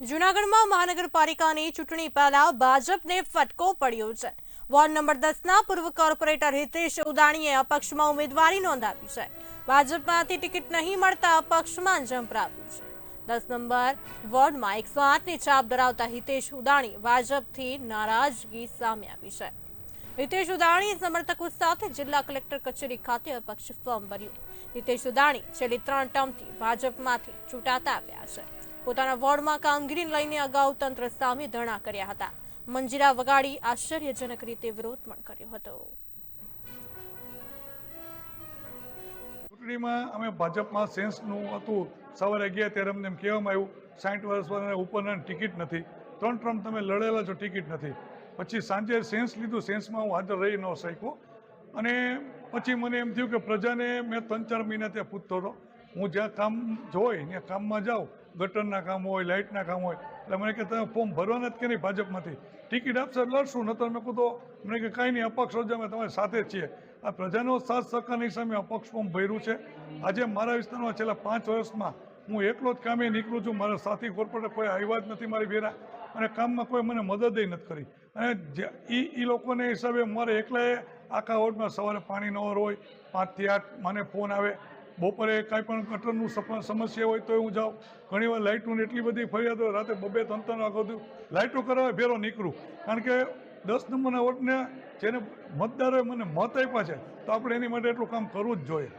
જૂનાગઢમાં મહાનગરપાલિકાની ચૂંટણી પહેલા ભાજપને ફટકો પડ્યો છે. વોર્ડ નંબર દસના પૂર્વ કોર્પોરેટર હિતેશ ઉદાણીએ અપક્ષમાં ઉમેદવારી નોંધાવી છે. ભાજપમાંથી ટિકિટ નહીં મળતા અપક્ષમાં જંપરાવ્યું છે. દસ નંબર વોર્ડમાં એકસો આઠની છાપ ધરાવતા હિતેશ ઉદાણી ભાજપથી નારાજગી સામે આવી છે. હિતેશ ઉદાણી સમર્થકો સાથે જિલ્લા કલેક્ટર કચેરી ખાતે અપક્ષ ફોર્મ ભર્યું. હિતેશ ઉદાણી છેલ્લી ત્રણ ટર્મથી ભાજપમાંથી ચૂંટાતા આવ્યા છે. પોતાના વોર્ડમાં કામગીરીને લઈને અગાઉ તંત્ર સામે ધરણા કર્યા હતા. મંજીરા વગાડી આશ્ચર્યજનક રીતે વિરોધ પણ કર્યો હતો. ચૂંટણીમાં અમે ભાજપમાં સેન્સનું હતું. સવારે ગયા ત્યારે અમને એમ કહેવામાં આવ્યું, સાઠ વર્ષ ઉપરના ટિકિટ નથી. ત્રણ ટ્રમ્પ તમે લડેલા છો, ટિકિટ નથી. પછી સાંજે સેન્સ લીધું, સેન્સમાં હું હાજર રહી ન શક્યો. અને પછી મને એમ થયું કે પ્રજાને મેં ત્રણ ચાર મહિના ત્યાં પૂછતો હતો. હું જ્યાં કામ જોઈ, ત્યાં કામમાં જાઉં, ગટરના કામ હોય, લાઇટના કામ હોય, એટલે મને કે તમે ફોર્મ ભરવાના જ કે નહીં ભાજપમાંથી? ટિકિટ આપશે લડશું, નતર મેં કહું તો મને કે કાંઈ નહીં, અપક્ષ રોજ, અમે તમારી સાથે છીએ. આ પ્રજાનો સાથ સહકારની સામે અપક્ષ ફોર્મ ભર્યું છે. આજે મારા વિસ્તારમાં છેલ્લા પાંચ વર્ષમાં હું એકલો જ કામે નીકળું છું. મારા સાથી કોર્પોરેટર કોઈ આવ્યા જ નથી મારી ભેરા અને કામમાં કોઈ મને મદદ નથી કરી. અને એ એ લોકોને હિસાબે મારે એકલાએ આખા વોર્ડમાં સવારે પાણી ન હોય. પાંચથી આઠ મને ફોન આવે. બપોરે કાંઈ પણ ગટરનું સમસ્યા હોય તો હું જાઉં. ઘણીવાર લાઇટોની એટલી બધી ફરિયાદ હોય રાતે બબે ત્રણ ત્રણ વાગ્યા લાઇટો કરવા ભેરો નીકળું. કારણ કે દસ નંબરના વોટને જેને મતદારોએ મને મત આપ્યા છે, તો આપણે એની માટે એટલું કામ કરવું જ જોઈએ.